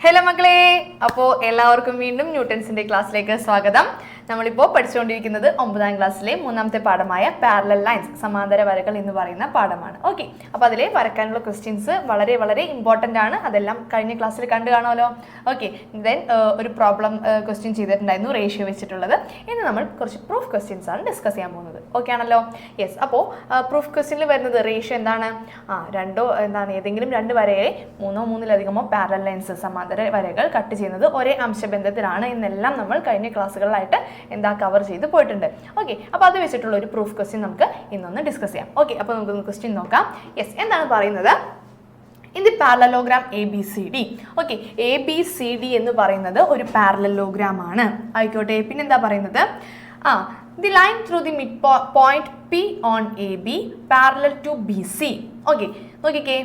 Hello മക്കളെ അപ്പോൾ എല്ലാവർക്കും വീണ്ടും ന്യൂട്ടൻസിന്റെ ക്ലാസ്സിലേക്ക് സ്വാഗതം. നമ്മളിപ്പോൾ പഠിച്ചുകൊണ്ടിരിക്കുന്നത് ഒമ്പതാം ക്ലാസ്സിലെ മൂന്നാമത്തെ പാഠമായ പാരലൽ ലൈൻസ് സമാന്തര വരകൾ എന്ന് പറയുന്ന പാഠമാണ്. ഓക്കെ അപ്പോൾ അതിലെ വരക്കാനുള്ള ക്വസ്റ്റ്യൻസ് വളരെ വളരെ ഇമ്പോർട്ടന്റ് ആണ്. അതെല്ലാം കഴിഞ്ഞ ക്ലാസ്സിൽ കണ്ടു കാണുമല്ലോ. ഓക്കെ ദെൻ ഒരു പ്രോബ്ലം ക്വസ്റ്റ്യൻ ചെയ്തിട്ടുണ്ടായിരുന്നു റേഷ്യോ വെച്ചിട്ടുള്ളത്. ഇന്ന് നമ്മൾ കുറച്ച് പ്രൂഫ് ക്വസ്റ്റ്യൻസ് ആണ് ഡിസ്കസ് ചെയ്യാൻ പോകുന്നത്. ഓക്കെ ആണല്ലോ? യെസ് അപ്പോൾ പ്രൂഫ് ക്വസ്റ്റ്യനിൽ വരുന്നത് റേഷ്യോ എന്താണ്? ആ രണ്ടോ എന്താണ് ഏതെങ്കിലും രണ്ട് വരയെ മൂന്നോ മൂന്നിലധികമോ പാരലൽ ലൈൻസ് സമാന്തര വരകൾ കട്ട് ചെയ്യുന്നത് ഒരേ അംശബന്ധത്തിലാണ് എന്നെല്ലാം നമ്മൾ കഴിഞ്ഞ ക്ലാസ്സുകളിലായിട്ട് എന്താ കവർ ചെയ്ത് പോയിട്ടുണ്ട്. ഓക്കെ അപ്പോൾ അത് വെച്ചിട്ടുള്ള ഒരു പ്രൂഫ് ക്വസ്റ്റ്യൻ നമുക്ക് ഇന്നൊന്ന് ഡിസ്കസ് ചെയ്യാം. ഓക്കെ അപ്പോൾ നമുക്ക് ക്വസ്റ്റ്യൻ നോക്കാം. യെസ് എന്താണ് പറയുന്നത്? In the parallelogram A B C D okay A B C D എന്ന് പറയുന്നത് ഒരു പാരലലോഗ്രാം ആണ്. ആയിക്കോട്ടെ പിന്നെന്താ പറയുന്നത്? ആ the line through the mid point P on A B parallel to B C okay നോക്കിക്കേ.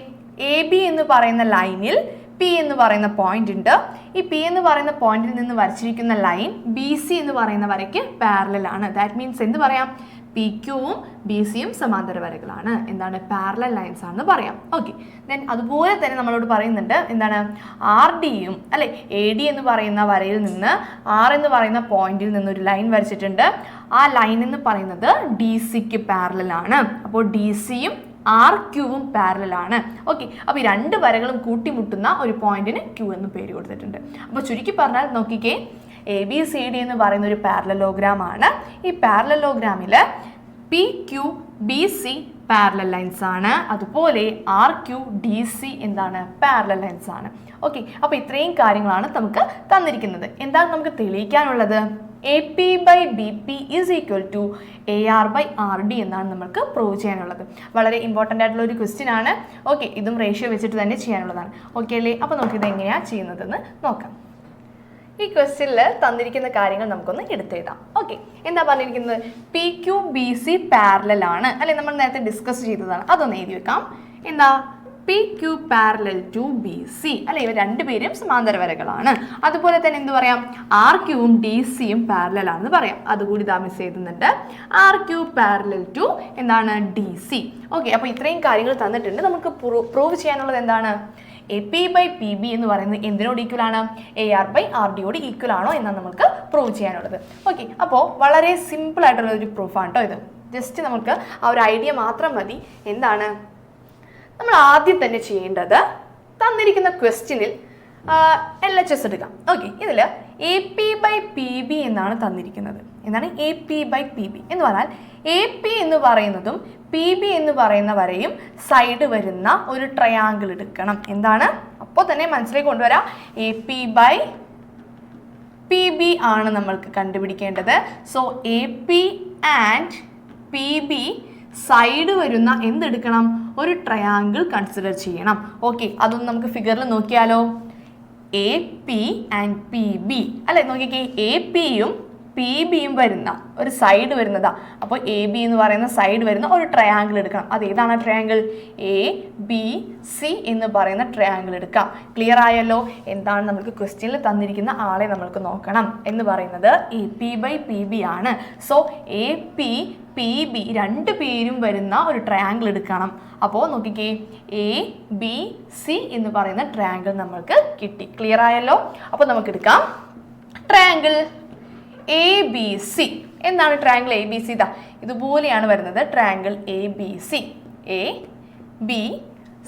എ ബി എന്ന് പറയുന്ന ലൈനിൽ പി എന്ന് പറയുന്ന പോയിന്റ് ഉണ്ട്. ഈ പി എന്ന് പറയുന്ന പോയിന്റിൽ നിന്ന് വരച്ചിരിക്കുന്ന ലൈൻ ബി സി എന്ന് പറയുന്ന വരയ്ക്ക് പാരലൽ ആണ്. ദാറ്റ് മീൻസ് എന്ത് പറയാം? പി ക്യൂവും ബി സിയും സമാന്തര വരകളാണ്. എന്താണ്? പാരലൽ ലൈൻസ് ആണെന്ന് പറയാം. ഓക്കെ ദെൻ അതുപോലെ തന്നെ നമ്മളോട് പറയുന്നുണ്ട് എന്താണ്? ആർ ഡിയും അല്ലെ എ ഡി എന്ന് പറയുന്ന വരയിൽ നിന്ന് ആർ എന്ന് പറയുന്ന പോയിന്റിൽ നിന്ന് ഒരു ലൈൻ വരച്ചിട്ടുണ്ട്. ആ ലൈൻ എന്ന് പറയുന്നത് ഡി സിക്ക് ആണ്. അപ്പോൾ ഡി സിയും ആർ ക്യൂവും പാരലൽ ആണ്. ഓക്കെ അപ്പോൾ ഈ രണ്ട് വരകളും കൂട്ടിമുട്ടുന്ന ഒരു പോയിന്റിന് ക്യൂ എന്ന് പേര് കൊടുത്തിട്ടുണ്ട്. അപ്പോൾ ചുരുക്കി പറഞ്ഞാൽ നോക്കിക്കേ എ ബി സി ഡി എന്ന് പറയുന്ന ഒരു പാരലലോഗ്രാം ആണ്. ഈ പാരലലോഗ്രാമിൽ P Q B C parallel lines ആണ്. അതുപോലെ ആർ ക്യു ഡി സി എന്താണ്? പാരലൽ ലൈൻസ് ആണ്. ഓക്കെ അപ്പോൾ ഇത്രയും കാര്യങ്ങളാണ് നമുക്ക് തന്നിരിക്കുന്നത്. എന്താണ് നമുക്ക് തെളിയിക്കാനുള്ളത്? A P by B P is equal to A R by R D എന്നാണ് നമുക്ക് പ്രൂവ് ചെയ്യാനുള്ളത്. വളരെ ഇമ്പോർട്ടന്റ് ആയിട്ടുള്ള ഒരു ക്വസ്റ്റ്യൻ ആണ്. ഓക്കെ ഇതും റേഷ്യോ വെച്ചിട്ട് തന്നെ ചെയ്യാനുള്ളതാണ്. ഓക്കെ അല്ലേ? അപ്പോൾ നമുക്കിത് എങ്ങനെയാണ് ചെയ്യുന്നതെന്ന് നോക്കാം. ഈ ക്വസ്റ്റ്യനിൽ തന്നിരിക്കുന്ന കാര്യങ്ങൾ നമുക്കൊന്ന് എടുത്തെഴുതാം. ഓക്കെ എന്താ പറഞ്ഞിരിക്കുന്നത്? പി ക്യു ബി സി പാരലാണ് അല്ലെ നമ്മൾ നേരത്തെ ഡിസ്കസ് ചെയ്തതാണ്. അതൊന്ന് എഴുതി വെക്കാം. എന്താ? P Q parallel to B C അല്ലെ ഇവ രണ്ടുപേരും സമാന്തര വരകളാണ് അതുപോലെ തന്നെ എന്ത് പറയാം? ആർ ക്യൂവും ഡി സിയും പാരലൽ ആണെന്ന് പറയാം. അതുകൂടി ഇതാ മിസ് ചെയ്യുന്നുണ്ട് ആർ ക്യൂ പാരലൽ ടു എന്താണ്? ഡി സി ഓക്കെ അപ്പോൾ ഇത്രയും കാര്യങ്ങൾ തന്നിട്ടുണ്ട്. നമുക്ക് പ്രൂവ് ചെയ്യാനുള്ളത് എന്താണ്? A P by P B എന്ന് പറയുന്നത് എന്തിനോട് ഈക്വൽ ആണ്? എ ആർ ബൈ ആർ ഡിയോട് ഈക്വൽ ആണോ എന്നാണ് നമുക്ക് പ്രൂവ് ചെയ്യാനുള്ളത്. ഓക്കെ അപ്പോൾ വളരെ സിമ്പിൾ ആയിട്ടുള്ള ഒരു പ്രൂഫാണ് കേട്ടോ ഇത്. ജസ്റ്റ് നമുക്ക് ആ ഒരു ഐഡിയ മാത്രം മതി. എന്താണ്? നമ്മൾ ആദ്യം തന്നെ ചെയ്യേണ്ടത് തന്നിരിക്കുന്ന ക്വസ്റ്റ്യനിൽ എൽ എച്ച് എസ് എടുക്കാം ഓക്കെ ഇതിൽ A P by P B എന്നാണ് തന്നിരിക്കുന്നത്. എന്നാണ് A P by P B എന്ന് പറഞ്ഞാൽ എ പി എന്ന് പറയുന്നതും പി ബി എന്ന് പറയുന്ന വരെയും സൈഡ് വരുന്ന ഒരു ട്രയാങ്കിൾ എടുക്കണം. എന്താണ്? അപ്പോൾ തന്നെ മനസ്സിലേക്ക് കൊണ്ടുവരാം. A P by P B ആണ് നമ്മൾക്ക് കണ്ടുപിടിക്കേണ്ടത്. So A P and P B side വരുന്ന എന്തെടുക്കണം? ഒരു ട്രയാങ്കിൾ കൺസിഡർ ചെയ്യണം. ഓക്കെ അതൊന്ന് നമുക്ക് ഫിഗറിൽ നോക്കിയാലോ. A P and P B അല്ലെ നോക്കിക്കേ. എ പിയും പി ബിയും വരുന്ന ഒരു സൈഡ് വരുന്നതാ. അപ്പോൾ എ ബി എന്ന് പറയുന്ന സൈഡ് വരുന്ന ഒരു ട്രയാങ്കിൾ എടുക്കണം. അത് ഏതാണ് ട്രയാങ്കിൾ എ ബി സി എന്ന് പറയുന്ന ട്രയാങ്കിൾ എടുക്കാം. ക്ലിയർ ആയല്ലോ? എന്താണ് നമുക്ക് ക്വസ്റ്റ്യനിൽ തന്നിരിക്കുന്ന ആളെ നമ്മൾക്ക് നോക്കണം എന്ന് പറയുന്നത് A P by P B ആണ്. So A P P B രണ്ട് പേരും വരുന്ന ഒരു ട്രയാങ്കിൾ എടുക്കണം. അപ്പോൾ നോക്കിക്കേ. എ ബി സി എന്ന് പറയുന്ന ട്രയാങ്കിൾ നമ്മൾക്ക് കിട്ടി. ക്ലിയർ ആയല്ലോ? അപ്പോൾ നമുക്ക് എടുക്കാം. ട്രയാങ്കിൾ എ ബി സി എന്താണ് ട്രയാങ്കിൾ എ ബി സി ഇതാ ഇതുപോലെയാണ് വരുന്നത് triangle A B C A B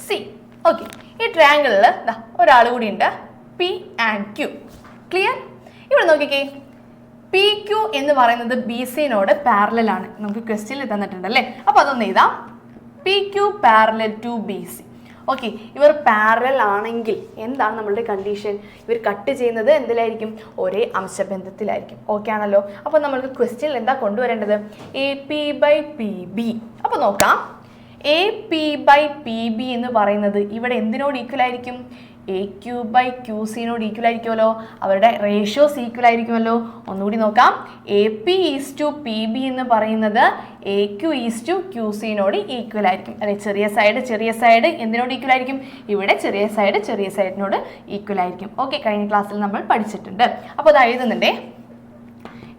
C okay ഈ ട്രയാങ്കിളിൽ ഇതാ ഒരാൾ കൂടി ഉണ്ട്. പി ആൻഡ് ക്യു ക്ലിയർ ഇവിടെ നോക്കിക്കേ. പി ക്യു എന്ന് പറയുന്നത് ബി സിനോട് പാരലാണ് നമുക്ക് ക്വസ്റ്റ്യനിൽ തന്നിട്ടുണ്ട് അല്ലേ? അപ്പോൾ അതൊന്ന് എഴുതാം. P Q parallel to B C okay ഇവർ പാരലൽ ആണെങ്കിൽ എന്താണ് നമ്മളുടെ കണ്ടീഷൻ ഇവർ കട്ട് ചെയ്യുന്നത് എന്തിലായിരിക്കും? ഒരേ അംശബന്ധത്തിലായിരിക്കും. ഓക്കെ ആണല്ലോ? അപ്പോൾ നമ്മൾക്ക് ക്വസ്റ്റ്യനിൽ എന്താ കൊണ്ടുവരേണ്ടത്? A P by P B അപ്പോൾ നോക്കാം. A P by P B എന്ന് പറയുന്നത് ഇവിടെ എന്തിനോട് ഈക്വൽ ആയിരിക്കും? എ ക്യൂ ബൈ ക്യൂ സിനോട് ഈക്വൽ ആയിരിക്കുമല്ലോ. അവരുടെ റേഷ്യോസ് ഈക്വൽ ആയിരിക്കുമല്ലോ. ഒന്നുകൂടി നോക്കാം. A P is to P B എന്ന് പറയുന്നത് A Q is to Q സിനോട് equal ആയിരിക്കും. അല്ലെ ചെറിയ സൈഡ് ചെറിയ സൈഡ് എന്തിനോട് ഈക്വൽ ആയിരിക്കും? ഇവിടെ ചെറിയ സൈഡ് ചെറിയ സൈഡിനോട് ഈക്വൽ ആയിരിക്കും. ഓക്കെ കഴിഞ്ഞ ക്ലാസ്സിൽ നമ്മൾ പഠിച്ചിട്ടുണ്ട്. അപ്പോൾ അത് എഴുതുന്നുണ്ടേ.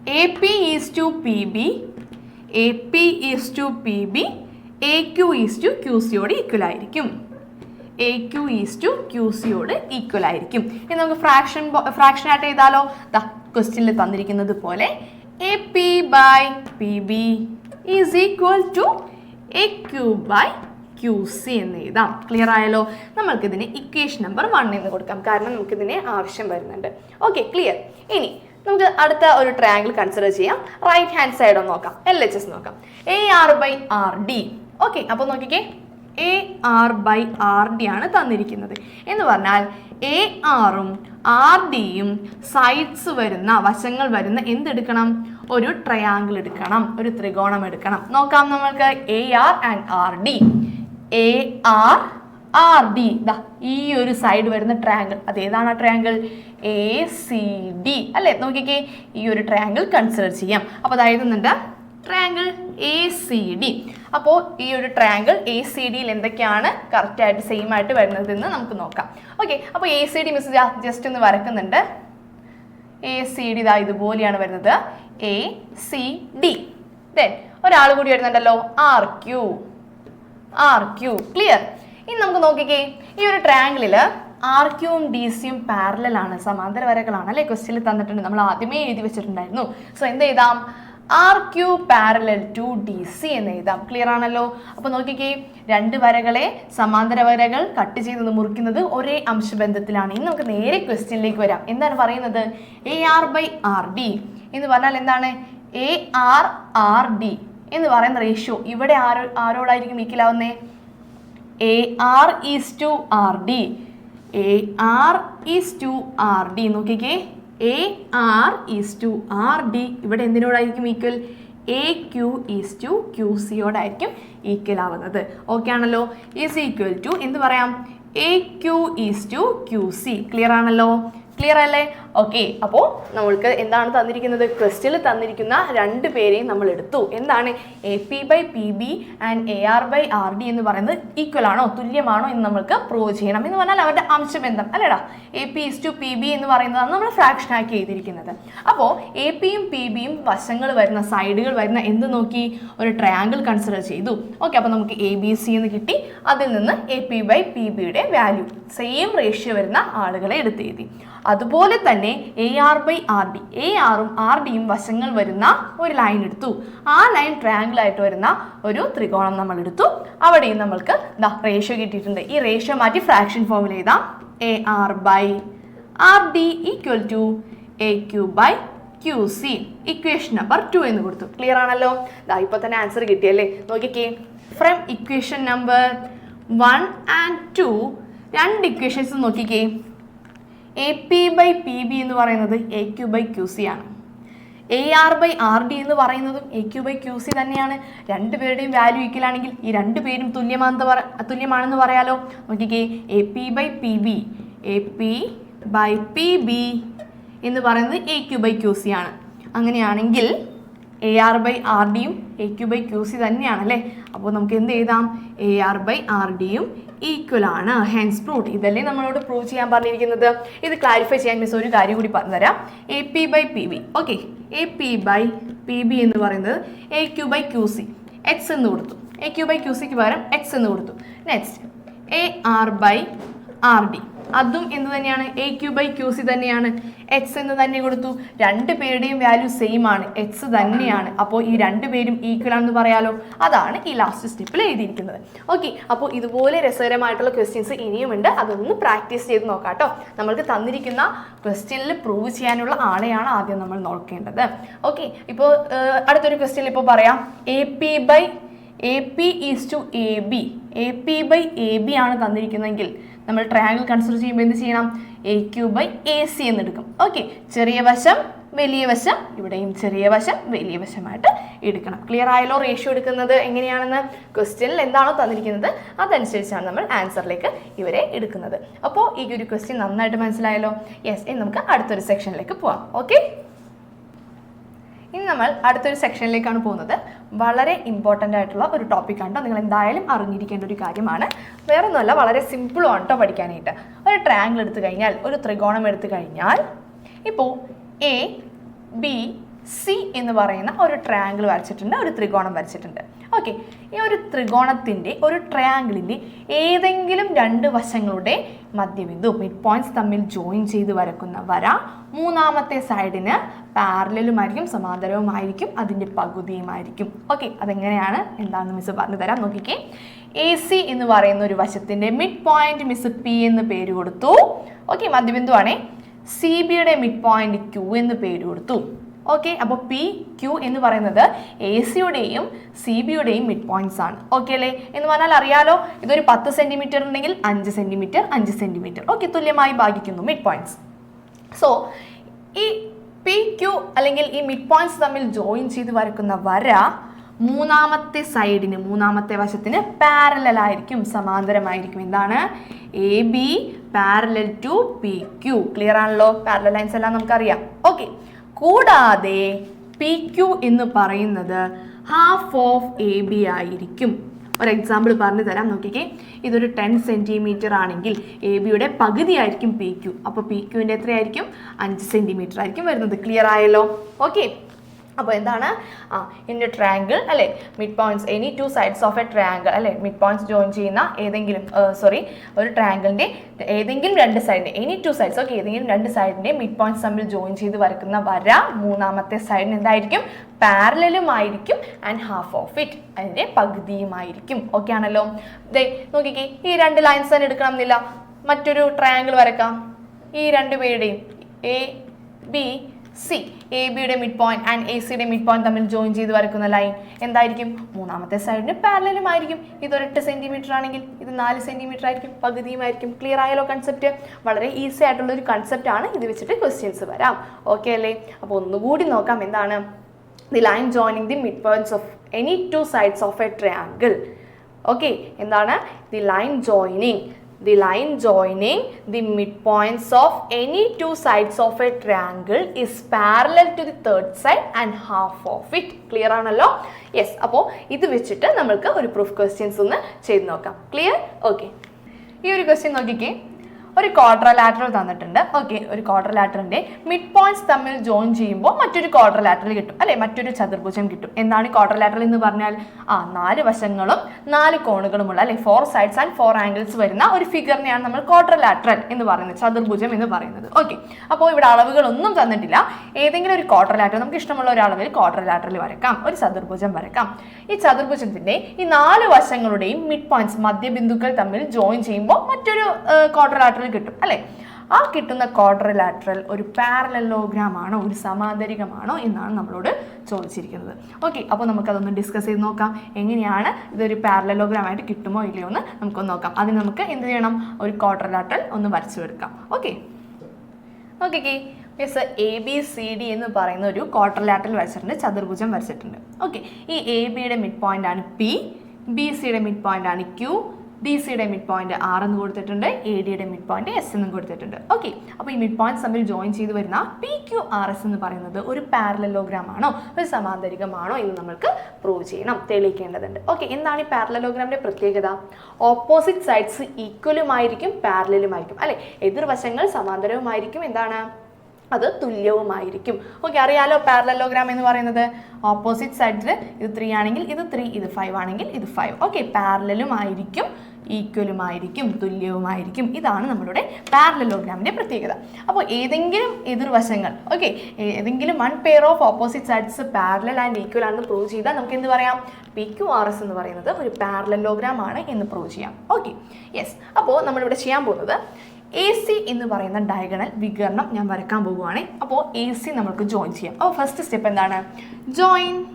A P is to P B A P is to P B A Q is to Q സിയോട് equal ആയിരിക്കും. A Q is to Q സിയോട് equal ആയിരിക്കും. ഇനി നമുക്ക് ഫ്രാക്ഷൻ ഫ്രാക്ഷൻ ആയിട്ട് ചെയ്താലോ ദാ ക്വസ്റ്റ്യനിൽ തന്നിരിക്കുന്നത് പോലെ A P by P B is equal to A Q by Q C എന്ന് എഴുതാം. ക്ലിയർ ആയാലോ നമ്മൾക്കിതിന് ഇക്വേഷൻ നമ്പർ വൺ എന്ന് കൊടുക്കാം. കാരണം നമുക്കിതിന് ആവശ്യം വരുന്നുണ്ട്. ഓക്കെ ക്ലിയർ ഇനി നമുക്ക് അടുത്ത ഒരു ട്രയാങ്കിൾ കൺസിഡർ ചെയ്യാം. റൈറ്റ് ഹാൻഡ് സൈഡ് ഒന്ന് നോക്കാം. എൽ എച്ച് എസ് നോക്കാം. A R by R D okay അപ്പോൾ നോക്കിക്കേ. A R by R D ആണ് തന്നിരിക്കുന്നത്. എന്ന് പറഞ്ഞാൽ എ ആറും ആർ ഡിയും സൈഡ്സ് വരുന്ന വശങ്ങൾ വരുന്ന എന്തെടുക്കണം? ഒരു ട്രയാങ്കിൾ എടുക്കണം ഒരു ത്രികോണം എടുക്കണം. നോക്കാം നമ്മൾക്ക് A R and R D A R R D ദാ ഈ ഒരു സൈഡ് വരുന്ന ട്രയാങ്കിൾ അത് ഏതാണ് ആ ട്രയാങ്കിൾ എ സി ഡി അല്ലേ? നോക്കിക്കേ ഈ ഒരു ട്രയാങ്കിൾ കൺസിഡർ ചെയ്യാം. അപ്പോൾ അതായത് എഴുതുന്നുണ്ട് ട്രയാങ്കിൾ എ സി ഡി അപ്പോൾ ഈ ഒരു ട്രയാങ്കിൾ എ സി ഡിയിൽ എന്തൊക്കെയാണ് കറക്റ്റായിട്ട് സെയിം ആയിട്ട് വരുന്നതെന്ന് നമുക്ക് നോക്കാം. ഓക്കെ അപ്പോൾ A C D miss just ഒന്ന് വരക്കുന്നുണ്ട്. എ സി ഡി ഇതാ ഇതുപോലെയാണ് വരുന്നത്. എ സി ഡി ദെൻ ഒരാൾ കൂടി വരുന്നുണ്ടല്ലോ. R Q R Q clear ഇനി നമുക്ക് നോക്കിക്കേ. ഈ ഒരു ട്രയാങ്കിളിൽ ആർ ക്യൂവും ഡി സിയും പാരലാണ് സമാന്തര വരകളാണ് അല്ലേ? ക്വസ്റ്റ്യനിൽ തന്നിട്ടുണ്ട്. നമ്മൾ ആദ്യമേ എഴുതി വെച്ചിട്ടുണ്ടായിരുന്നു. സോ എന്ത് എഴുതാം? R Q parallel to D C എന്ന് എഴുതാം. ക്ലിയർ ആണല്ലോ? അപ്പോൾ നോക്കിക്കേ രണ്ട് വരകളെ സമാന്തര വരകൾ കട്ട് ചെയ്ത് മുറിക്കുന്നത് ഒരേ അംശബന്ധത്തിലാണ്. ഇനി നമുക്ക് നേരെ ക്വസ്റ്റ്യനിലേക്ക് വരാം. എന്താണ് പറയുന്നത്? A R by R D എന്ന് പറഞ്ഞാൽ എന്താണ്? എ ആർ ആർ ഡി എന്ന് പറയുന്ന റേഷ്യോ ഇവിടെ ആരോ ആരോടായിരിക്കും ഈക്കിലാവുന്നേ A R is to R D A R is to R D നോക്കിക്കേ A R is to R D ഇവിടെ എന്തിനോടായിരിക്കും equal A Q is to Q സിയോടായിരിക്കും equal ആവുന്നത്. ഓക്കെ ആണല്ലോ? Is equal to എന്ത് പറയാം? A Q is to Q C clear ആണല്ലോ? Clear അല്ലേ? Okay അപ്പോൾ നമ്മൾക്ക് എന്താണ് തന്നിരിക്കുന്നത്? ക്വസ്റ്റിൽ തന്നിരിക്കുന്ന രണ്ട് പേരെയും നമ്മൾ എടുത്തു. എന്താണ്? A P by P B and A R by R D എന്ന് പറയുന്നത് ഈക്വൽ ആണോ തുല്യമാണോ എന്ന് നമ്മൾക്ക് പ്രൂവ് ചെയ്യണം എന്ന് പറഞ്ഞാൽ അവരുടെ അംശബന്ധം അല്ലേടാ? A P is to P B എന്ന് പറയുന്നതാണ് നമ്മൾ ഫ്രാക്ഷൻ ആക്കി ചെയ്തിരിക്കുന്നത് അപ്പോൾ എ പിയും പി ബിയും വശങ്ങൾ വരുന്ന സൈഡുകൾ വരുന്ന എന്ത് നോക്കി? ഒരു ട്രയാങ്കിൾ കൺസിഡർ ചെയ്തു. ഓക്കെ അപ്പോൾ നമുക്ക് എ ബി സി എന്ന് കിട്ടി. അതിൽ നിന്ന് എ പി ബൈ പി ബിയുടെ വാല്യൂ സെയിം റേഷ്യോ വരുന്ന ആളുകളെ എടുത്ത് എഴുതി. അതുപോലെ തന്നെ A R by R D A ആറും ആർ ഡിയും വശങ്ങൾ വരുന്ന ഒരു ലൈൻ എടുത്തു. ആ ലൈൻ ട്രയാങ്കിൾ ആയിട്ട് വരുന്ന ഒരു ത്രികോണം നമ്മൾ എടുത്തു. അവിടെയും നമ്മൾക്ക് ദാ റേഷ്യോ കിട്ടിയിട്ടുണ്ട്. ഈ റേഷ്യോ മാറ്റി ഫ്രാക്ഷൻ ഫോമിൽ എഴുതാം. A R by R D equal to A Q by Q C equation number two എന്ന് കൊടുത്തു. ക്ലിയർ ആണല്ലോ? ദാ ഇപ്പോൾ തന്നെ ആൻസർ കിട്ടിയല്ലേ നോക്കിക്കേ. From equation number one and two രണ്ട് ഇക്വേഷൻസ് നോക്കിക്കേ. A P by P B എന്ന് പറയുന്നത് A Q by Q C ആണ്. A R by R D എന്ന് പറയുന്നതും A Q by Q C തന്നെയാണ്. രണ്ടുപേരുടെയും വാല്യൂ ഈക്വലാണെങ്കിൽ ഈ രണ്ട് പേരും തുല്യമാണെന്ന് പറ തുല്യമാണെന്ന് പറയാലോ. നോക്കിക്കേ A P by P B A P by P B എന്ന് പറയുന്നത് A Q by Q C ആണ്. അങ്ങനെയാണെങ്കിൽ എ ആർ ബൈ ആർ ഡിയും A Q by Q C തന്നെയാണല്ലേ അപ്പോൾ നമുക്ക് എന്ത് എഴുതാം? എ ആർ ബൈ ആർ ഡിയും ഈക്വൽ ആണ്. ഹാൻഡ്സ് പ്രൂട്ട് ഇതല്ലേ നമ്മളോട് പ്രൂവ് ചെയ്യാൻ പറഞ്ഞിരിക്കുന്നത്. ഇത് ക്ലാരിഫൈ ചെയ്യാൻ മിസ് ഒരു കാര്യം കൂടി പറഞ്ഞുതരാം A P by P B okay A P by P B എന്ന് പറയുന്നത് A Q by Q C X എന്ന് കൊടുത്തു. എ ക്യു ബൈ ക്യു സിക്ക് പകരം എക്സ് എന്ന് കൊടുത്തു. Next A R by R D അതും എന്ത് തന്നെയാണ് A Q by Q C തന്നെയാണ്. എക്സ് എന്ന് തന്നെ കൊടുത്തു. രണ്ട് പേരുടെയും വാല്യൂ സെയിം ആണ്. എക്സ് തന്നെയാണ്. അപ്പോൾ ഈ രണ്ട് പേരും ഈക്വൽ ആണെന്ന് പറയാലോ. അതാണ് ഈ ലാസ്റ്റ് സ്റ്റെപ്പിൽ എഴുതിയിരിക്കുന്നത്. ഓക്കെ അപ്പോൾ ഇതുപോലെ രസകരമായിട്ടുള്ള ക്വസ്റ്റ്യൻസ് ഇനിയുമുണ്ട്. അതൊന്ന് പ്രാക്ടീസ് ചെയ്ത് നോക്കാം കേട്ടോ നമ്മൾക്ക് തന്നിരിക്കുന്ന ക്വസ്റ്റ്യനിൽ പ്രൂവ് ചെയ്യാനുള്ള ആളെയാണ് ആദ്യം നമ്മൾ നോക്കേണ്ടത്. ഓക്കെ ഇപ്പോൾ അടുത്തൊരു ക്വസ്റ്റ്യനിൽ ഇപ്പോൾ പറയാം. A P by A P is to A B A P by A B ആണ് തന്നിരിക്കുന്നതെങ്കിൽ നമ്മൾ ട്രയാങ്കിൾ കൺസിഡർ ചെയ്യുമ്പോൾ എന്ത് ചെയ്യണം? A Q by A C എന്നെടുക്കും. Okay ചെറിയ വശം വലിയ വശം ഇവിടെയും ചെറിയ വശം വലിയ വശമായിട്ട് എടുക്കണം. ക്ലിയർ ആയല്ലോ റേഷ്യോ എടുക്കുന്നത് എങ്ങനെയാണെന്ന്? ക്വസ്റ്റ്യനിൽ എന്താണോ തന്നിരിക്കുന്നത് അതനുസരിച്ചാണ് നമ്മൾ ആൻസറിലേക്ക് ഇവരെ എടുക്കുന്നത്. അപ്പോൾ ഈ ഒരു ക്വസ്റ്റ്യൻ നന്നായിട്ട് മനസ്സിലായല്ലോ? യെസ് ഇനി നമുക്ക് അടുത്തൊരു സെക്ഷനിലേക്ക് പോവാം. ഓക്കെ ഇനി നമ്മൾ അടുത്തൊരു സെക്ഷനിലേക്കാണ് പോകുന്നത്. വളരെ ഇമ്പോർട്ടന്റ് ആയിട്ടുള്ള ഒരു ടോപ്പിക്കാണ് നിങ്ങൾ എന്തായാലും അറിഞ്ഞിരിക്കേണ്ട ഒരു കാര്യമാണ്. വേറെ ഒന്നുമല്ല വളരെ സിമ്പിളും ആണ്ട്ടോ പഠിക്കാനായിട്ട്. ഒരു ട്രയാങ്കിൾ എടുത്തു കഴിഞ്ഞാൽ ഒരു ത്രികോണം എടുത്തു കഴിഞ്ഞാൽ ഇപ്പോൾ എ ബി സി എന്ന് പറയുന്ന ഒരു ട്രയാങ്കിൾ വരച്ചിട്ടുണ്ട് ഒരു ത്രികോണം വരച്ചിട്ടുണ്ട്. ഓക്കെ ഈ ഒരു ത്രികോണത്തിന്റെ ഒരു ട്രയാങ്കിളിന്റെ ഏതെങ്കിലും രണ്ട് വശങ്ങളുടെ മധ്യബിന്ദു മിഡ് പോയിന്റ്സ് തമ്മിൽ ജോയിൻ ചെയ്ത് വരക്കുന്ന വര മൂന്നാമത്തെ സൈഡിന് പാരലലുമായിരിക്കും സമാന്തരവുമായിരിക്കും അതിന്റെ പകുതിയുമായിരിക്കും. ഓക്കെ അതെങ്ങനെയാണ്? എന്താണെന്ന് മിസ് പറഞ്ഞു തരാം. നോക്കിക്കേ. എ സി എന്ന് പറയുന്ന ഒരു വശത്തിന്റെ മിഡ് പോയിന്റ് മിസ് പി എന്ന് പേര് കൊടുത്തു. ഓക്കെ മധ്യബിന്ദു ആണേ. സി ബിയുടെ മിഡ് പോയിന്റ് ക്യൂ എന്ന് പേര് കൊടുത്തു. ഓക്കെ അപ്പോൾ പി ക്യു എന്ന് പറയുന്നത് എ സിയുടെയും സി ബിയുടെയും മിഡ് പോയിന്റ്സ് ആണ്. ഓക്കെ അല്ലേ? എന്ന് പറഞ്ഞാൽ അറിയാലോ ഇതൊരു പത്ത് സെന്റിമീറ്റർ ഉണ്ടെങ്കിൽ അഞ്ച് സെന്റിമീറ്റർ അഞ്ച് സെന്റിമീറ്റർ ഓക്കെ തുല്യമായി ഭാഗിക്കുന്നു മിഡ് പോയിന്റ്സ് സോ ഈ പി ക്യു അല്ലെങ്കിൽ ഈ മിഡ് പോയിന്റ്സ് തമ്മിൽ ജോയിൻ ചെയ്ത് വരക്കുന്ന വര മൂന്നാമത്തെ സൈഡിന് മൂന്നാമത്തെ വശത്തിന് പാരലൽ ആയിരിക്കും സമാന്തരമായിരിക്കും. എന്താണ്? A B parallel to P Q clear ആണല്ലോ? പാരലൽ ലൈൻസ് എല്ലാം നമുക്കറിയാം. ഓക്കെ കൂടാതെ പി ക്യു എന്ന് പറയുന്നത് ഹാഫ് ഓഫ് എ ബി ആയിരിക്കും. ഒരു എക്സാമ്പിൾ പറഞ്ഞു തരാം നോക്കിക്കേ. ഇതൊരു ടെൻ സെന്റിമീറ്റർ ആണെങ്കിൽ എ ബിയുടെ പകുതി ആയിരിക്കും പി ക്യു അപ്പോൾ പി ക്യുവിന്റെ എത്രയായിരിക്കും? അഞ്ച് സെന്റിമീറ്റർ ആയിരിക്കും വരുന്നത്. ക്ലിയർ ആയല്ലോ? ഓക്കെ അപ്പോൾ എന്താണ്? ആ ഇന്റെ ട്രയാങ്കിൾ അല്ലേ? Midpoints any two sides of a triangle അല്ലേ? മിഡ് പോയിന്റ്സ് ജോയിൻ ചെയ്യുന്ന ഏതെങ്കിലും സോറി ഒരു ട്രയാങ്കിളിന്റെ ഏതെങ്കിലും രണ്ട് സൈഡിന്റെ എനി ടു സൈഡ്സ് ഓക്കെ ഏതെങ്കിലും രണ്ട് സൈഡിന്റെ മിഡ് പോയിന്റ്സ് തമ്മിൽ ജോയിൻ ചെയ്ത് വരക്കുന്ന വര മൂന്നാമത്തെ സൈഡിന് എന്തായിരിക്കും? പാരലലുമായിരിക്കും ആൻഡ് ഹാഫ് ഓഫ് ഇറ്റ് അതിന്റെ പകുതിയുമായിരിക്കും ഓക്കെ ആണല്ലോ? ദേ നോക്കിക്കേ ഈ രണ്ട് ലൈൻസ് തന്നെ എടുക്കണം എന്നില്ല. മറ്റൊരു ട്രയാങ്കിൾ വരക്കാം. ഈ രണ്ട് പേരുടെയും എ ബി സി എ ബിയുടെ മിഡ് പോയിന്റ് ആൻഡ് എ സിയുടെ മിഡ് പോയിന്റ് തമ്മിൽ ജോയിൻ ചെയ്ത് വരക്കുന്ന ലൈൻ എന്തായിരിക്കും? മൂന്നാമത്തെ സൈഡിന് പാരലലും ആയിരിക്കും. ഇത് ഒരെട്ട് സെന്റിമീറ്റർ ആണെങ്കിൽ ഇത് നാല് സെന്റിമീറ്റർ ആയിരിക്കും. പകുതിയുമായിരിക്കും ക്ലിയർ ആയാലോ കൺസെപ്റ്റ് വളരെ ഈസി ആയിട്ടുള്ള ഒരു കൺസെപ്റ്റ് ആണ്. ഇത് വെച്ചിട്ട് ക്വസ്റ്റ്യൻസ് വരാം. ഓക്കെ അല്ലേ? അപ്പോൾ ഒന്നുകൂടി നോക്കാം എന്താണ്? The line joining the mid points of any two sides of a triangle okay എന്താണ്? The line joining line joining the mid points of any two sides of a triangle is parallel to the third side and half of it clear ആണല്ലോ? Yes അപ്പോൾ ഇത് വെച്ചിട്ട് നമ്മൾക്ക് ഒരു proof questions ഒന്ന് ചെയ്ത് നോക്കാം. ക്ലിയർ ഓക്കെ ഈ ഒരു ക്വസ്റ്റ്യൻ നോക്കിക്കേ. ഒരു ക്വാഡ്രലാറ്ററൽ തന്നിട്ടുണ്ട്. ഓക്കെ ഒരു ക്വാഡ്രലാറ്ററിന്റെ മിഡ് പോയിന്റ്സ് തമ്മിൽ ജോയിൻ ചെയ്യുമ്പോൾ മറ്റൊരു ക്വാഡ്രലാറ്ററൽ കിട്ടും. അല്ലെ? മറ്റൊരു ചതുർഭുജം കിട്ടും. എന്താണ് ക്വാഡ്രലാറ്ററൽ എന്ന് പറഞ്ഞാൽ? ആ നാല് വശങ്ങളും നാല് കോണുകളുമുള്ള അല്ലെ? Four sides and four angles വരുന്ന ഒരു ഫിഗറിനെയാണ് നമ്മൾ ക്വാഡ്രലാറ്ററൽ എന്ന് പറയുന്നത്. ചതുർഭുജം എന്ന് പറയുന്നത്. ഓക്കെ അപ്പോൾ ഇവിടെ അളവുകളൊന്നും തന്നിട്ടില്ല. ഏതെങ്കിലും ഒരു ക്വാഡ്രലാറ്ററൽ നമുക്ക് ഇഷ്ടമുള്ള ഒരു അളവിൽ ക്വാഡ്രലാറ്ററൽ വരക്കാം. ഒരു ചതുർഭുജം വരക്കാം. ഈ ചതുർഭുജത്തിന്റെ ഈ നാല് വശങ്ങളുടെയും മിഡ് പോയിന്റ്സ് മധ്യബിന്ദുക്കൾ തമ്മിൽ ജോയിൻ ചെയ്യുമ്പോൾ മറ്റൊരു ക്വാഡ്രലാറ്ററൽ കിട്ടും അല്ലേ? ആ കിട്ടുന്ന ക്വാഡ്രലാറ്ററൽ ഒരു പാരലലോഗ്രാം ആണോ ഒരു സമാന്തരികമാണോ എന്നാണ് നമ്മളോട് ചോദിച്ചിരിക്കുന്നത്. ഓക്കെ അപ്പോൾ നമുക്കതൊന്ന് ഡിസ്കസ് ചെയ്ത് നോക്കാം. എങ്ങനെയാണ് ഇതൊരു പാരലലോഗ്രാം ആയിട്ട് കിട്ടുമോ ഇല്ലയോ എന്ന് നമുക്കൊന്ന് നോക്കാം. അതിന് നമുക്ക് എന്ത് ചെയ്യണം? ഒരു ക്വാഡ്രലാറ്ററൽ ഒന്ന് വരച്ചു എടുക്കാം ഓക്കെ നോക്കിക്കേ yes A B C D എന്ന് പറയുന്ന ഒരു ക്വാർട്ടർ ലാറ്റൽ വരച്ചിട്ടുണ്ട് ചതുർഭുജം വരച്ചിട്ടുണ്ട്. ഓക്കെ ഈ എ ബിയുടെ മിഡ് പോയിന്റ് ആണ് പി ബി സിയുടെ മിഡ് പോയിന്റ് ആണ് ക്യൂ ഡി സിയുടെ മിഡ് പോയിന്റ് ആർ എന്ന് കൊടുത്തിട്ടുണ്ട് എ ഡിയുടെ മിഡ് പോയിന്റ് എസ് എന്നും കൊടുത്തിട്ടുണ്ട്. ഓക്കെ അപ്പോൾ ഈ മിഡ് പോയിന്റ് തമ്മിൽ ജോയിൻ ചെയ്ത് വരുന്ന പി ക്യു ആർ എസ് എന്ന് പറയുന്നത് ഒരു പാരലലോഗ്രാം ആണോ? ഒരു സമാന്തരികമാണോ എന്ന് നമ്മൾക്ക് പ്രൂവ് ചെയ്യണം തെളിയിക്കേണ്ടതുണ്ട്. ഓക്കെ എന്താണ് ഈ പാരലലോഗ്രാമിന്റെ പ്രത്യേകത? ഓപ്പോസിറ്റ് സൈഡ്സ് ഈക്വലുമായിരിക്കും പാരലലുമായിരിക്കും അല്ലെ? എതിർവശങ്ങൾ സമാന്തരവുമായിരിക്കും. എന്താണ്? അത് തുല്യവുമായിരിക്കും. ഓക്കെ അറിയാലോ പാരലലോഗ്രാം എന്ന് പറയുന്നത് ഓപ്പോസിറ്റ് സൈഡിൽ ഇത് ത്രീ ആണെങ്കിൽ ഇത് ത്രീ ഇത് ഫൈവ് ആണെങ്കിൽ ഇത് ഫൈവ് ഓക്കെ പാരലലുമായിരിക്കും ഈക്വലുമായിരിക്കും തുല്യവുമായിരിക്കും. ഇതാണ് നമ്മളുടെ പാരലലോഗ്രാമിന്റെ പ്രത്യേകത. അപ്പോൾ ഏതെങ്കിലും എതിർവശങ്ങൾ ഓക്കെ ഏതെങ്കിലും one pair of opposite sides parallel and equal ആണെന്ന് പ്രൂവ് ചെയ്താൽ നമുക്ക് എന്ത് പറയാം? പി ക്യു ആർ എസ് എന്ന് പറയുന്നത് ഒരു പാരലലോഗ്രാം ആണ് എന്ന് പ്രൂവ് ചെയ്യാം. ഓക്കെ യെസ് അപ്പോൾ നമ്മളിവിടെ ചെയ്യാൻ പോകുന്നത് എ സി എന്ന് പറയുന്ന ഡയഗണൽ വികരണം ഞാൻ വരക്കാൻ പോകുവാണ് അപ്പോൾ എ സി നമുക്ക് ജോയിൻ ചെയ്യാം. അപ്പോൾ ഫസ്റ്റ് സ്റ്റെപ്പ് എന്താണ്? Join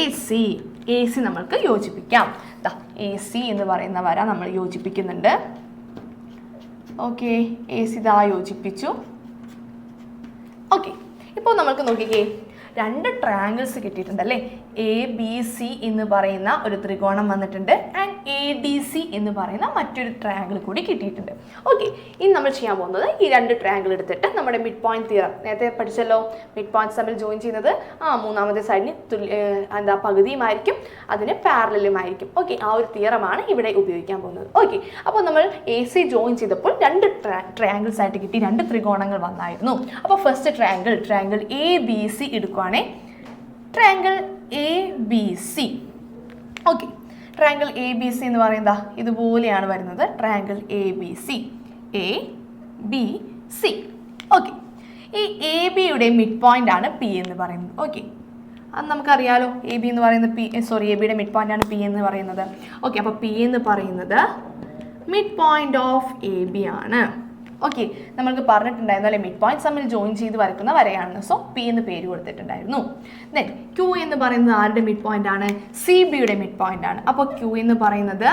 A C A C നമ്മൾക്ക് യോജിപ്പിക്കാം. എ സി എന്ന് പറയുന്ന വര നമ്മൾ യോജിപ്പിക്കുന്നുണ്ട്. ഓക്കെ എ സി ഇതാ യോജിപ്പിച്ചു. ഓക്കെ ഇപ്പോൾ നമുക്ക് നോക്കിക്കേ. രണ്ട് ട്രയാങ്കിൾസ് കിട്ടിയിട്ടുണ്ട് അല്ലേ? എ ബി സി എന്ന് പറയുന്ന ഒരു ത്രികോണം വന്നിട്ടുണ്ട്. ആൻഡ് എ ഡി സി എന്ന് പറയുന്ന മറ്റൊരു ട്രയാങ്കിൾ കൂടി കിട്ടിയിട്ടുണ്ട്. ഓക്കെ ഇനി നമ്മൾ ചെയ്യാൻ പോകുന്നത് ഈ രണ്ട് ട്രയാങ്കിൾ എടുത്തിട്ട് നമ്മുടെ മിഡ് പോയിന്റ് തിയറം നേരത്തെ പഠിച്ചല്ലോ മിഡ് പോയിന്റ്സ് തമ്മിൽ ജോയിൻ ചെയ്യുന്നത്. ആ മൂന്നാമത്തെ സൈഡിന് തുല്യ എന്താ പകുതിയുമായിരിക്കും അതിന് പാരലലുമായിരിക്കും ഓക്കെ ആ ഒരു തിയറമാണ് ഇവിടെ ഉപയോഗിക്കാൻ പോകുന്നത്. ഓക്കെ അപ്പോൾ നമ്മൾ എ സി ജോയിൻ ചെയ്തപ്പോൾ രണ്ട് ട്രയാങ്കിൾസ് ആയിട്ട് കിട്ടി രണ്ട് ത്രികോണങ്ങൾ വന്നായിരുന്നു. അപ്പോൾ first triangle triangle A B C എടുക്കുവാണേ triangle A B C okay triangle A B C എന്ന് പറയുന്നത് ഇതുപോലെയാണ് വരുന്നത്. Triangle A B C A B C okay ഈ എ ബിയുടെ മിഡ് പോയിന്റ് ആണ് പി എന്ന് പറയുന്നത്. ഓക്കെ അത് നമുക്കറിയാലോ. എ ബി എന്ന് പറയുന്നത് പി സോറി എ ബിയുടെ മിഡ് പോയിന്റ് ആണ് പി എന്ന് പറയുന്നത്. ഓക്കെ അപ്പോൾ പി എന്ന് പറയുന്നത് mid point of A B ആണ്. ഓക്കെ നമ്മൾക്ക് പറഞ്ഞിട്ടുണ്ടായിരുന്നു അല്ലെ മിഡ് പോയിന്റ് തമ്മിൽ ജോയിൻ ചെയ്ത് വരക്കുന്ന വരയാണെന്ന്. സോ പി എന്ന് പേര് കൊടുത്തിട്ടുണ്ടായിരുന്നു. ദെൻ ക്യൂ എന്ന് പറയുന്നത് ആരുടെ മിഡ് പോയിന്റ് ആണ്? സി ബിയുടെ മിഡ് പോയിന്റ് ആണ്. അപ്പോൾ ക്യൂ എന്ന് പറയുന്നത്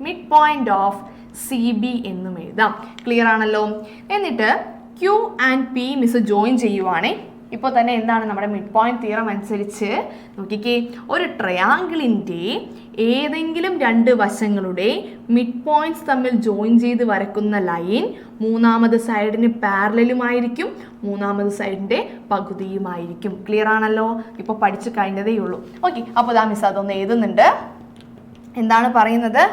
mid point of C B എന്നും എഴുതാം. ക്ലിയർ ആണല്ലോ? എന്നിട്ട് ക്യൂ ആൻഡ് പി മിസ് ജോയിൻ ചെയ്യുവാണേ. ഇപ്പോൾ തന്നെ എന്താണ് നമ്മുടെ മിഡ് പോയിന്റ് തീറം അനുസരിച്ച് നോക്കിക്കേ ഒരു ട്രയാങ്കിളിന്റെ ഏതെങ്കിലും രണ്ട് വശങ്ങളുടെ മിഡ് പോയിന്റ്സ് തമ്മിൽ ജോയിൻ ചെയ്ത് വരക്കുന്ന ലൈൻ മൂന്നാമത് സൈഡിന് പാരലലുമായിരിക്കും മൂന്നാമത് സൈഡിന്റെ പകുതിയുമായിരിക്കും. ക്ലിയർ ആണല്ലോ? ഇപ്പോൾ പഠിച്ചു കഴിഞ്ഞതേ ഉള്ളൂ. ഓക്കെ അപ്പോൾ ദാ മിസ് അതൊന്ന് എഴുതുന്നുണ്ട്. എന്താണ് പറയുന്നത്?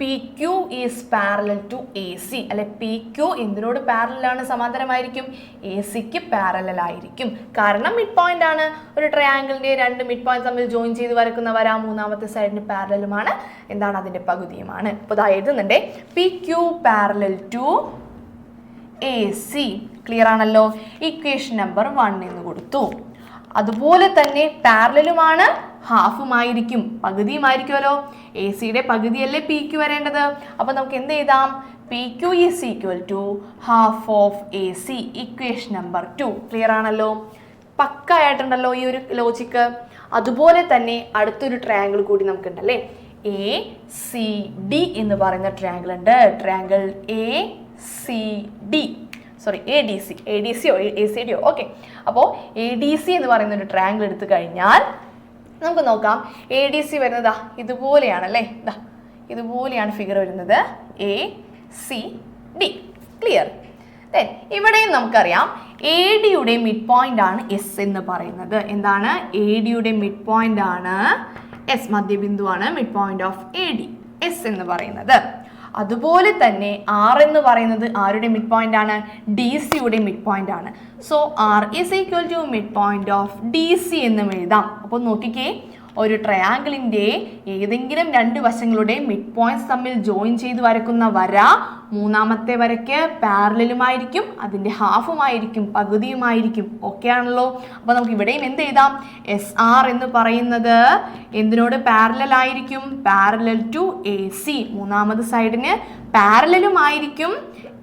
P Q is parallel to A C അല്ലെ പി ക്യു എന്തിനോട് പാരലാണ് സമാന്തരമായിരിക്കും. എ സിക്ക് പാരലായിരിക്കും കാരണം മിഡ് പോയിന്റ് ആണ്. ഒരു ട്രയാങ്കിളിന്റെ രണ്ട് മിഡ് പോയിന്റ് തമ്മിൽ ജോയിൻ ചെയ്ത് വരക്കുന്ന വര മൂന്നാമത്തെ സൈഡിന് പാരലലുമാണ് എന്താണ് അതിന്റെ പകുതിയുമാണ് അപ്പോൾ ഇതാ എഴുതുന്നുണ്ടേ. P Q parallel to A C clear ആണല്ലോ? ഇക്വേഷൻ നമ്പർ വൺ എന്ന് കൊടുത്തു. അതുപോലെ തന്നെ പാരലലുമാണ് ഹാഫുമായിരിക്കും പകുതിയുമായിരിക്കുമല്ലോ. എ സിയുടെ പകുതിയല്ലേ പി ക്യു വരേണ്ടത്? അപ്പോൾ നമുക്ക് എന്ത് എഴുതാം? P Q is equal to half of A C equation number two clear ആണല്ലോ? പക്ക ആയിട്ടുണ്ടല്ലോ ഈ ഒരു ലോജിക്ക് അതുപോലെ തന്നെ അടുത്തൊരു ട്രയാങ്കിൾ കൂടി നമുക്കുണ്ടല്ലേ? എ സി ഡി എന്ന് പറയുന്ന ട്രയാങ്കിൾ ഉണ്ട്. Triangle A C D sorry A D C A D സിയോ എ സി ഡിയോ ഓക്കെ അപ്പോൾ എ ഡി സി എന്ന് പറയുന്ന ഒരു ട്രയാങ്കിൾ എടുത്തു കഴിഞ്ഞാൽ നമുക്ക് നോക്കാം. എ ഡി സി വരുന്നത് ഇതുപോലെയാണ് അല്ലേ ഇതാ ഇതുപോലെയാണ് ഫിഗർ വരുന്നത്. A C D clear then ഇവിടെയും നമുക്കറിയാം എ ഡിയുടെ മിഡ് പോയിന്റ് ആണ് എസ് എന്ന് പറയുന്നത്. എന്താണ്? എ ഡിയുടെ മിഡ് പോയിന്റ് ആണ് S മധ്യബിന്ദുവാണ് mid point of A D S എന്ന് പറയുന്നത്. അതുപോലെ തന്നെ ആർ എന്ന് പറയുന്നത് ആരുടെ മിഡ് പോയിന്റ് ആണ്? ഡി സിയുടെ മിഡ് പോയിന്റ് ആണ്. So R is equal to mid point of D C എന്നും എഴുതാം. അപ്പോൾ നോക്കിക്കേ. ഒരു ട്രയാങ്കിളിന്റെ ഏതെങ്കിലും രണ്ട് വശങ്ങളുടെ മിഡ് പോയിന്റ്സ് തമ്മിൽ ജോയിൻ ചെയ്ത് വരക്കുന്ന വര മൂന്നാമത്തെ വരയ്ക്ക് പാരലലുമായിരിക്കും അതിന്റെ ഹാഫുമായിരിക്കും പകുതിയുമായിരിക്കും. ഓക്കെ ആണല്ലോ? അപ്പോൾ നമുക്ക് ഇവിടെയും എന്ത് എഴുതാം? എസ് ആർ എന്ന് പറയുന്നത് എന്തിനോട് പാരലൽ ആയിരിക്കും? പാരലൽ ടു എ സി മൂന്നാമത് സൈഡിന് പാരലലുമായിരിക്കും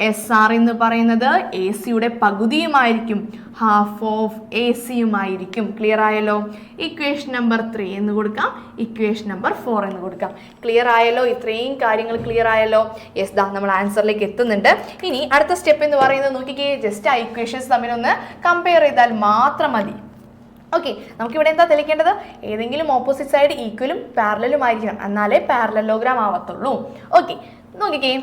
എസ് ആർ എന്ന് പറയുന്നത് എ സിയുടെ പകുതിയുമായിരിക്കും. ഹാഫ് ഓഫ് എ സിയുമായിരിക്കും ക്ലിയർ ആയല്ലോ? ഇക്വേഷൻ നമ്പർ ത്രീ എന്ന് കൊടുക്കാം. ഇക്വേഷൻ നമ്പർ ഫോർ എന്ന് കൊടുക്കാം. ക്ലിയർ ആയല്ലോ? ഇത്രയും കാര്യങ്ങൾ ക്ലിയർ ആയല്ലോ? യെസ് ദാ നമ്മൾ ആൻസറിലേക്ക് എത്തുന്നുണ്ട്. ഇനി അടുത്ത സ്റ്റെപ്പ് എന്ന് പറയുന്നത് നോക്കിക്കേ. ജസ്റ്റ് ആ ഇക്വേഷൻസ് തമ്മിലൊന്ന് കമ്പയർ ചെയ്താൽ മാത്രം മതി. ഓക്കെ നമുക്കിവിടെ എന്താ തെളിയിക്കേണ്ടത് ഏതെങ്കിലും ഓപ്പോസിറ്റ് സൈഡ് ഈക്വലും പാരലലും ആയിരിക്കണം. എന്നാലേ പാരലലോഗ്രാം ആവത്തുള്ളൂ. ഓക്കെ നോക്കിക്കേ.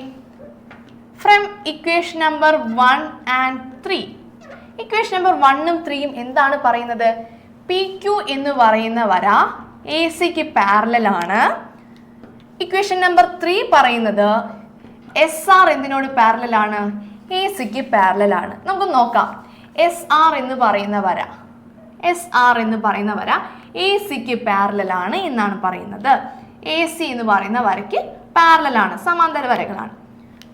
From equation number one and three equation number വണ്ണും ത്രീയും എന്താണ് പറയുന്നത്? പി ക്യു എന്ന് പറയുന്ന വര എ സിക്ക് പാരലാണ് ഇക്വേഷൻ നമ്പർ ത്രീ പറയുന്നത് എസ് ആർ എന്തിനോട് പാരലാണ് എ സിക്ക് പാരലാണ് നമുക്ക് നോക്കാം. എസ് ആർ എന്ന് പറയുന്ന വര. എസ് ആർ എന്ന് പറയുന്ന വര എ സിക്ക് പാരലാണ് എന്നാണ് പറയുന്നത്. എ സി എന്ന് പറയുന്ന വരയ്ക്ക് പാരലാണ് സമാന്തര വരകളാണ്.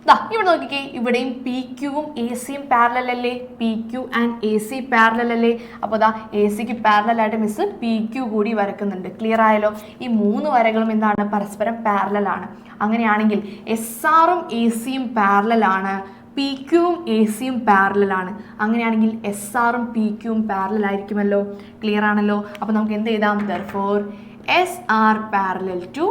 ദാ ഇവിടെ നോക്കിക്കേ. ഇവിടെയും പി ക്യൂവും എ സിയും പാരലൽ അല്ലേ? P Q and A C parallel അല്ലേ? അപ്പോൾ ദാ എ സിക്ക് പാരലൽ ആയിട്ട് മിസ് പി ക്യു കൂടി വരക്കുന്നുണ്ട്. ക്ലിയർ ആയാലോ ഈ മൂന്ന് വരകളും എന്താണ്? പരസ്പരം പാരലൽ ആണ്. അങ്ങനെയാണെങ്കിൽ എസ് ആറും എ സിയും പാരലൽ ആണ്. പി ക്യൂവും എ സിയും പാരലൽ ആണ്. അങ്ങനെയാണെങ്കിൽ എസ് ആറും പി ക്യൂവും പാരലൽ ആയിരിക്കുമല്ലോ. ക്ലിയർ ആണല്ലോ? അപ്പോൾ നമുക്ക് എന്ത് ചെയ്താം therefore S R parallel to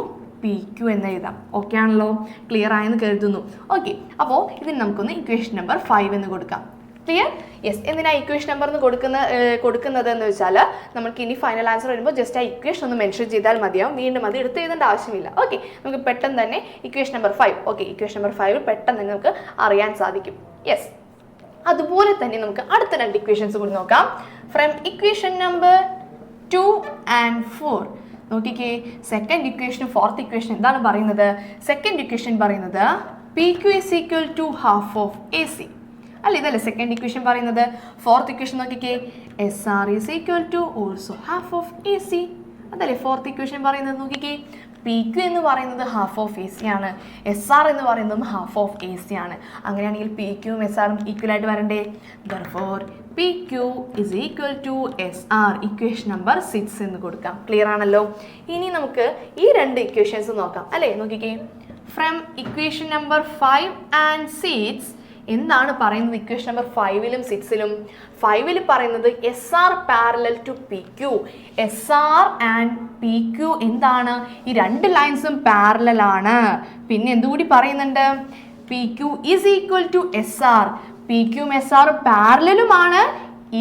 P Q എന്ന് എഴുതാം. ഓക്കെ ആണല്ലോ? ക്ലിയർ ആയെന്ന് കരുതുന്നു. ഓക്കെ അപ്പോൾ ഇതിന് നമുക്കൊന്ന് ഇക്വേഷൻ നമ്പർ ഫൈവ് എന്ന് കൊടുക്കാം. ക്ലിയർ യെസ് എന്തിനാണ് ഇക്വേഷൻ നമ്പർ എന്ന് കൊടുക്കുന്ന കൊടുക്കുന്നത് എന്ന് വെച്ചാൽ നമുക്ക് ഇനി ഫൈനൽ ആൻസർ വരുമ്പോൾ ജസ്റ്റ് ആ ഇക്വേഷൻ ഒന്ന് മെൻഷൻ ചെയ്താൽ മതിയാവും. വീണ്ടും അത് എടുത്ത് എഴുതേണ്ട ആവശ്യമില്ല. ഓക്കെ നമുക്ക് പെട്ടെന്ന് തന്നെ equation number five okay equation number five പെട്ടെന്ന് തന്നെ നമുക്ക് അറിയാൻ സാധിക്കും. യെസ് അതുപോലെ തന്നെ നമുക്ക് അടുത്ത രണ്ട് ഇക്വേഷൻസ് കൂടി നോക്കാം. From equation number two and four നോക്കിക്കേ. സെക്കൻഡ് ഇക്വേഷനും ഫോർത്ത് ഇക്വേഷൻ എന്താണ് പറയുന്നത്? സെക്കൻഡ് ഇക്വേഷൻ പറയുന്നത് P Q is equal to half of A C അല്ല ഇതല്ലേ സെക്കൻഡ് ഇക്വേഷൻ പറയുന്നത്? ഫോർത്ത് ഇക്വേഷൻ നോക്കിക്കേ. S R is equal to also half of A C അതല്ലേ ഫോർത്ത് ഇക്വേഷൻ പറയുന്നത് നോക്കിക്കേ? പി ക്യു എന്ന് പറയുന്നത് ഹാഫ് ഓഫ് എ സി ആണ്. എസ് ആർ എന്ന് പറയുന്നതും ഹാഫ് ഓഫ് എ സി ആണ്. അങ്ങനെയാണെങ്കിൽ പി ക്യൂവും എസ് ആറും ഈക്വൽ ആയിട്ട് വരണ്ടേ? Therefore P Q is equal to S R equation number six എന്ന് കൊടുക്കാം. ക്ലിയർ ആണല്ലോ? ഇനി നമുക്ക് ഈ രണ്ട് ഇക്വേഷൻസ് നോക്കാം. അല്ലേ? നോക്കിക്കേ. From equation number five and six എന്താണ് പറയുന്നത് ഇക്വേഷൻ നമ്പർ ഫൈവിലും സിക്സിലും ഫൈവിൽ പറയുന്നത് S R parallel to P Q S R and P Q എന്താണ്? ഈ രണ്ട് ലൈൻസും പാരലൽ ആണ്. പിന്നെ എന്തുകൂടി പറയുന്നുണ്ട്? P Q is equal to S R P ക്യും S R പാരലലുമാണ്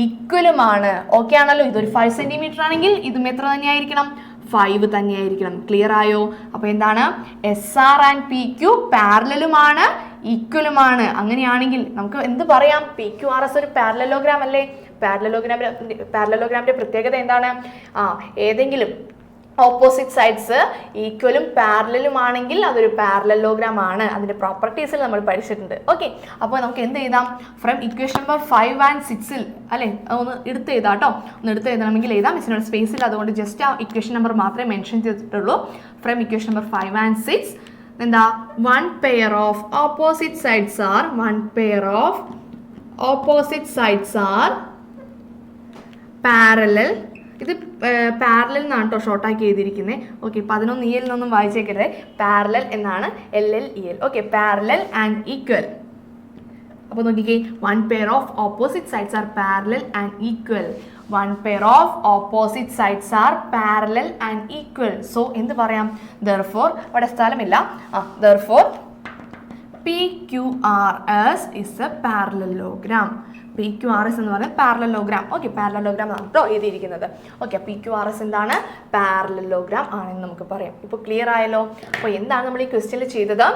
ഈക്വലുമാണ് ഓക്കെ ആണല്ലോ? ഇതൊരു ഫൈവ് സെന്റിമീറ്റർ ആണെങ്കിൽ ഇതും എത്ര തന്നെയായിരിക്കണം? ഫൈവ് തന്നെയായിരിക്കണം. ക്ലിയർ ആയോ? അപ്പോൾ എന്താണ്? S R and P Q പാരലലുമാണ് ഈക്വലുമാണ് അങ്ങനെയാണെങ്കിൽ നമുക്ക് എന്ത് പറയാം? പി ക്യു ആർ എസ് ഒരു പാരലലോഗ്രാം അല്ലേ? പാരലലോഗ്രാമിന്റെ പാരലലോഗ്രാമിന്റെ പ്രത്യേകത എന്താണ്? ആ ഏതെങ്കിലും ഓപ്പോസിറ്റ് സൈഡ്സ് ഈക്വലും പാരലലും ആണെങ്കിൽ അതൊരു പാരലലോഗ്രാം ആണ്. അതിന്റെ പ്രോപ്പർട്ടീസിൽ നമ്മൾ പഠിച്ചിട്ടുണ്ട്. ഓക്കെ അപ്പോൾ നമുക്ക് എന്ത് എഴുതാം? From equation number five and സിക്സിൽ അല്ലേ? ഒന്ന് എടുത്ത് എഴുതാം കേട്ടോ ഒന്ന് എടുത്ത് എഴുതണമെങ്കിൽ എഴുതാം. മിസ്സിനോട് സ്പേസിൽ അതുകൊണ്ട് ജസ്റ്റ് ആ ഇക്വേഷൻ നമ്പർ മാത്രമേ മെൻഷൻ ചെയ്തിട്ടുള്ളൂ. From equation number five and six എന്താ? One pair of opposite sides are one pair of opposite sides are parallel ഇത് പാരലൽ എന്നാണ് കേട്ടോ ഷോർട്ടാക്കി എഴുതിയിരിക്കുന്നത് ഓക്കെ പതിനൊന്ന് ഇ എൽ വായിച്ചേക്കരുത്. പാരലൽ എന്നാണ് L L E L okay parallel and equal അപ്പോൾ നോക്കിക്കേ one pair of opposite sides are parallel and equal one pair of opposite sides are parallel and equal so എന്ത് പറയാം? Therefore അവിടെ സ്ഥലമില്ല. ആ therefore P Q R S is a parallelogram P Q R S എന്ന് പറഞ്ഞാൽ parallelogram okay parallelogram ആണ് കേട്ടോ എഴുതിയിരിക്കുന്നത്. Okay P Q R S എന്താണ്? പാരലലോഗ്രാം ആണെന്ന് നമുക്ക് പറയാം. ഇപ്പോൾ ക്ലിയർ ആയല്ലോ? അപ്പോൾ എന്താണ് നമ്മൾ ഈ ക്വസ്റ്റ്യനിൽ ചെയ്തത്?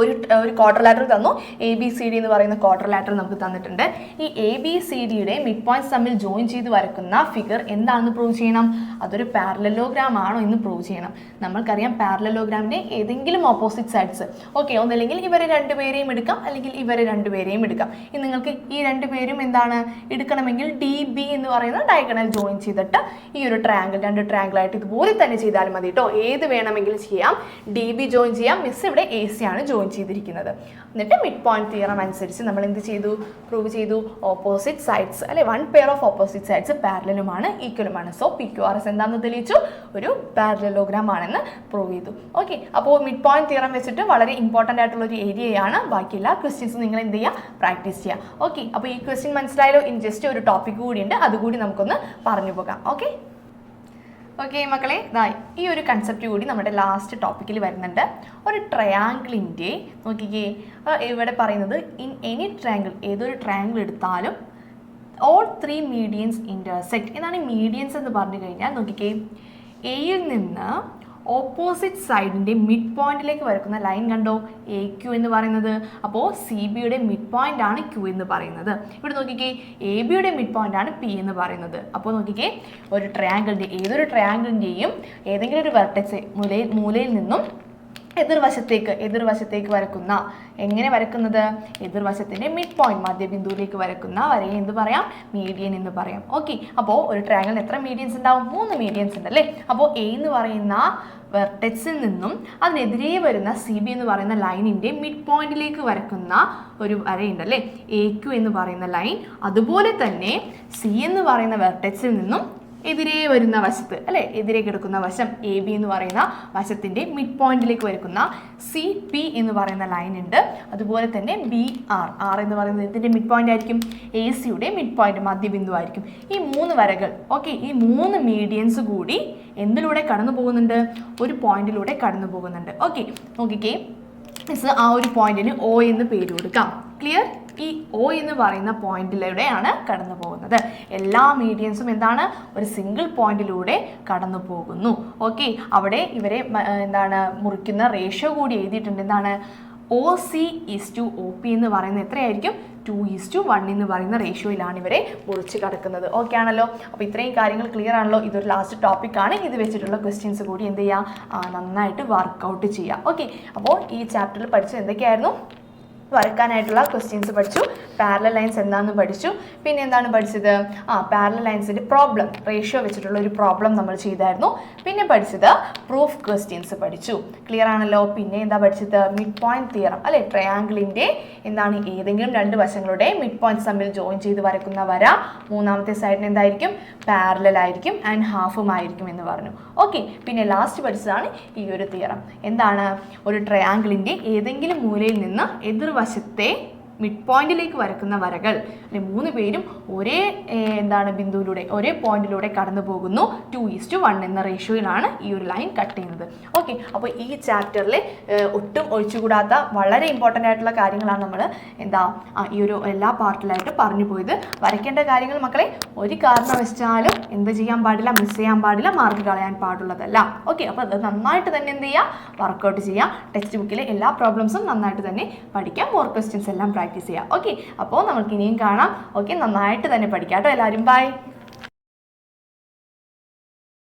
ഒരു ഒരു ക്വാർട്ടർ ലാറ്റർ തന്നു. എ ബി സി ഡി എന്ന് പറയുന്ന ക്വാർട്ടർ ലാറ്റർ നമുക്ക് തന്നിട്ടുണ്ട്. ഈ എ ബി സി ഡിയുടെ മിഡ് പോയിന്റ്സ് തമ്മിൽ ജോയിൻ ചെയ്ത് വരക്കുന്ന ഫിഗർ എന്താണെന്ന് പ്രൂവ് ചെയ്യണം? അതൊരു പാരലലോഗ്രാം ആണോ എന്ന് പ്രൂവ് ചെയ്യണം. നമ്മൾക്കറിയാം പാരലലോഗ്രാമിന്റെ ഏതെങ്കിലും ഓപ്പോസിറ്റ് സൈഡ്സ് ഓക്കെ ഒന്നല്ലെങ്കിൽ ഇവരെ രണ്ടുപേരെയും എടുക്കാം അല്ലെങ്കിൽ ഇവരെ രണ്ടുപേരെയും എടുക്കാം. ഇനി നിങ്ങൾക്ക് ഈ രണ്ടുപേരും എന്താണ്? എടുക്കണമെങ്കിൽ ഡി ബി എന്ന് പറയുന്ന ഡയഗണൽ ജോയിൻ ചെയ്തിട്ട് ഈ ഒരു ട്രാങ്കിൾ രണ്ട് ട്രാങ്കിളായിട്ട് ഇതുപോലെ തന്നെ ചെയ്താൽ മതി കേട്ടോ ഏത് വേണമെങ്കിലും ചെയ്യാം. ഡി ബി ജോയിൻ ചെയ്യാം. മിസ് ഇവിടെ എ സി ആണ് ജോയിൻ ചെയ്തിരിക്കുന്നത്. എന്നിട്ട് മിഡ് പോയിന്റ് തിയറം അനുസരിച്ച് നമ്മൾ എന്ത് ചെയ്തു? പ്രൂവ് ചെയ്തു. ഓപ്പോസിറ്റ് സൈഡ്സ് അല്ലെ one pair of opposite sides പാരലലുമാണ് ഈക്വലുമാണ് so P Q R S എന്താണെന്ന് തെളിയിച്ചു? ഒരു പാരലലോഗ്രാം ആണെന്ന് പ്രൂവ് ചെയ്തു. ഓക്കെ അപ്പോൾ മിഡ് പോയിന്റ് തിയറം വെച്ചിട്ട് വളരെ ഇമ്പോർട്ടന്റ് ആയിട്ടുള്ള ഒരു ഏരിയയാണ് ബാക്കി ക്വസ്റ്റ്യൻസും നിങ്ങൾ എന്ത് ചെയ്യുക പ്രാക്ടീസ് ചെയ്യുക ഓക്കെ അപ്പോൾ ഈ ക്വസ്റ്റ്യൻ മനസ്സിലായാലോ ഇൻ ജസ്റ്റ് ഒരു ടോപ്പിക് കൂടി കൂടിയുണ്ട് അതുകൂടി നമുക്കൊന്ന് പറഞ്ഞു പോകാം. ഓക്കെ ഓക്കെ മക്കളെ ദാ ഈ ഒരു കൺസെപ്റ്റ് കൂടി നമ്മുടെ ലാസ്റ്റ് ടോപ്പിക്കിൽ വരുന്നുണ്ട്. ഒരു ട്രയാങ്കിളിന്റെ നോക്കിക്കേ ഇവിടെ പറയുന്നത് ഇൻ എനി ട്രയാങ്കിൾ ഏതൊരു ട്രയാങ്കിൾ എടുത്താലും ഓൾ ത്രീ മീഡിയൻസ് ഇന്റർസെക്റ്റ് എന്നാണ് മീഡിയൻസ് എന്ന് പറഞ്ഞു കഴിഞ്ഞാൽ നോക്കിക്കേ എയിൽ നിന്ന് ഓപ്പോസിറ്റ് സൈഡിന്റെ മിഡ് പോയിന്റിലേക്ക് വരക്കുന്ന ലൈൻ കണ്ടോ? എ ക്യു എന്ന് പറയുന്നത്. അപ്പോൾ സി ബിയുടെ മിഡ് പോയിന്റ് ആണ് ക്യു എന്ന് പറയുന്നത്. ഇവിടെ നോക്കിക്കേ എ ബിയുടെ മിഡ് പോയിന്റ് ആണ് പി എന്ന് പറയുന്നത്. അപ്പോൾ നോക്കിക്കേ ഒരു ട്രയാങ്കിളിന്റെ ഏതൊരു ട്രയാങ്കിളിന്റെയും ഏതെങ്കിലും ഒരു വെർട്ടെക്സ് മൂലയിൽ മൂലയിൽ നിന്നും എതിർവശത്തേക്ക് എതിർവശത്തേക്ക് വരക്കുന്ന. എങ്ങനെ വരക്കുന്നത്? എതിർവശത്തിന്റെ മിഡ് പോയിന്റ് മധ്യബിന്ദുവിലേക്ക് വരക്കുന്ന വരയെ എന്ത് പറയാം? മീഡിയൻ എന്ന് പറയാം. ഓക്കെ അപ്പോൾ ഒരു ട്രയാങ്കിളിന് എത്ര മീഡിയൻസ് ഉണ്ടാവും? മൂന്ന് മീഡിയൻസ് ഉണ്ട് അല്ലേ? അപ്പോൾ എ എന്ന് പറയുന്ന വെർട്ടെക്സിൽ നിന്നും അതിനെതിരെ വരുന്ന സി ബി എന്ന് പറയുന്ന ലൈനിന്റെ മിഡ് പോയിന്റിലേക്ക് വരക്കുന്ന ഒരു വരയുണ്ട് അല്ലേ? എ ക്യു എന്ന് പറയുന്ന ലൈൻ അതുപോലെ തന്നെ സി എന്ന് പറയുന്ന വെർട്ടെക്സിൽ നിന്നും എതിരെ വരുന്ന വശത്ത് അല്ലെ? എതിരെ കിടക്കുന്ന വശം എ ബി എന്ന് പറയുന്ന വശത്തിന്റെ മിഡ് പോയിന്റിലേക്ക് വരുന്ന സി പി എന്ന് പറയുന്ന ലൈൻ ഉണ്ട്. അതുപോലെ തന്നെ ബി ആർ ആർ എന്ന് പറയുന്നത് ഇതിന്റെ മിഡ് പോയിന്റ് ആയിരിക്കും? എ സിയുടെ മിഡ് പോയിന്റ് മധ്യബിന്ദു ആയിരിക്കും. ഈ മൂന്ന് വരകൾ ഓക്കെ ഈ മൂന്ന് മീഡിയൻസ് കൂടി എന്തിലൂടെ കടന്നു പോകുന്നുണ്ട്? ഒരു പോയിന്റിലൂടെ കടന്നു പോകുന്നുണ്ട്. ഓക്കെ നോക്കിക്കേ. മിസ് ആ ഒരു പോയിന്റിന് ഒ എന്ന് പേര് കൊടുക്കാം. ക്ലിയർ ഈ ഒ എന്ന് പറയുന്ന പോയിന്റിലൂടെയാണ് കടന്നു പോകുന്നത്. എല്ലാ മീഡിയൻസും എന്താണ്? ഒരു സിംഗിൾ പോയിന്റിലൂടെ കടന്നു പോകുന്നു. ഓക്കെ അവിടെ ഇവരെ എന്താണ് മുറിക്കുന്ന റേഷ്യോ കൂടി എഴുതിയിട്ടുണ്ട്. എന്താണ്? O C is two O P എന്ന് പറയുന്നത് എത്രയായിരിക്കും? ടു ഈസ് ടു വൺ എന്ന് പറയുന്ന റേഷ്യോയിലാണ് ഇവരെ മുറിച്ച് കിടക്കുന്നത്. ഓക്കെ ആണല്ലോ? അപ്പോൾ ഇത്രയും കാര്യങ്ങൾ ക്ലിയർ ആണല്ലോ? ഇതൊരു ലാസ്റ്റ് ടോപ്പിക്കാണ് ഇത് വെച്ചിട്ടുള്ള ക്വസ്റ്റ്യൻസ് കൂടി എന്ത് ചെയ്യുക നന്നായിട്ട് വർക്കൗട്ട് ചെയ്യുക ഓക്കെ അപ്പോൾ ഈ ചാപ്റ്ററിൽ പഠിച്ചത് എന്തൊക്കെയായിരുന്നു? വരക്കാനായിട്ടുള്ള ക്വസ്റ്റ്യൻസ് പഠിച്ചു. പാരലൽ ലൈൻസ് എന്താണെന്ന് പഠിച്ചു. പിന്നെ എന്താണ് പഠിച്ചത്? ആ പാരലൽ ലൈൻസിന്റെ പ്രോബ്ലം റേഷ്യോ വെച്ചിട്ടുള്ള ഒരു പ്രോബ്ലം നമ്മൾ ചെയ്തായിരുന്നു. പിന്നെ പഠിച്ചത് പ്രൂഫ് ക്വസ്റ്റ്യൻസ് പഠിച്ചു. ക്ലിയർ ആണല്ലോ? പിന്നെ എന്താ പഠിച്ചത്? മിഡ് പോയിന്റ് തിയറം അല്ലെ ട്രയാങ്കിളിന്റെ എന്താണ് ഏതെങ്കിലും രണ്ട് വശങ്ങളുടെ മിഡ് പോയിന്റ്സ് തമ്മിൽ ജോയിൻ ചെയ്ത് വരക്കുന്ന വര. മൂന്നാമത്തെ സൈഡിന് എന്തായിരിക്കും? പാരലൽ ആയിരിക്കും ആൻഡ് ഹാഫും ആയിരിക്കും എന്ന് പറഞ്ഞു. ഓക്കെ പിന്നെ ലാസ്റ്റ് പഠിച്ചതാണ് ഈ ഒരു തിയറം എന്താണ്? ഒരു ട്രയാങ്കിളിന്റെ ഏതെങ്കിലും മൂലയിൽ നിന്ന് você മിഡ് പോയിന്റിലേക്ക് വരക്കുന്ന വരകൾ. അല്ലെ മൂന്ന് പേരും ഒരേ എന്താണ് ബിന്ദുവിലൂടെ ഒരേ പോയിന്റിലൂടെ കടന്നു പോകുന്നു. ടു ഈസ് ടു വൺ എന്ന റേഷ്യോയിലാണ് ഈ ഒരു ലൈൻ കട്ട് ചെയ്യുന്നത്. ഓക്കെ അപ്പോൾ ഈ ചാപ്റ്ററിലെ ഒട്ടും ഒഴിച്ചുകൂടാത്ത വളരെ ഇമ്പോർട്ടന്റ് ആയിട്ടുള്ള കാര്യങ്ങളാണ് നമ്മൾ എന്താ ഈ ഒരു എല്ലാ പാർട്ടിലായിട്ട് പറഞ്ഞു പോയത്. വരയ്ക്കേണ്ട കാര്യങ്ങൾ മക്കളെ ഒരു കാരണവശാലും എന്ത് ചെയ്യാൻ പാടില്ല മിസ് ചെയ്യാൻ പാടില്ല മാർക്ക് കളയാൻ പാടുള്ളതല്ല. ഓക്കെ അപ്പോൾ അത് നന്നായിട്ട് തന്നെ എന്ത് ചെയ്യുക വർക്കൗട്ട് ചെയ്യുക ടെക്സ്റ്റ് ബുക്കിലെ എല്ലാ പ്രോബ്ലംസും നന്നായിട്ട് തന്നെ പഠിക്കാം. മോർ ക്വസ്റ്റ്യൻസ് എല്ലാം പ്രാക്ടീസ് ചെയ്യാം. ഓക്കെ അപ്പോൾ നമുക്ക് ഇനിയും കാണാം. ഓക്കെ നന്നായിട്ട് തന്നെ പഠിക്കാം കേട്ടോ എല്ലാവരും. ബൈ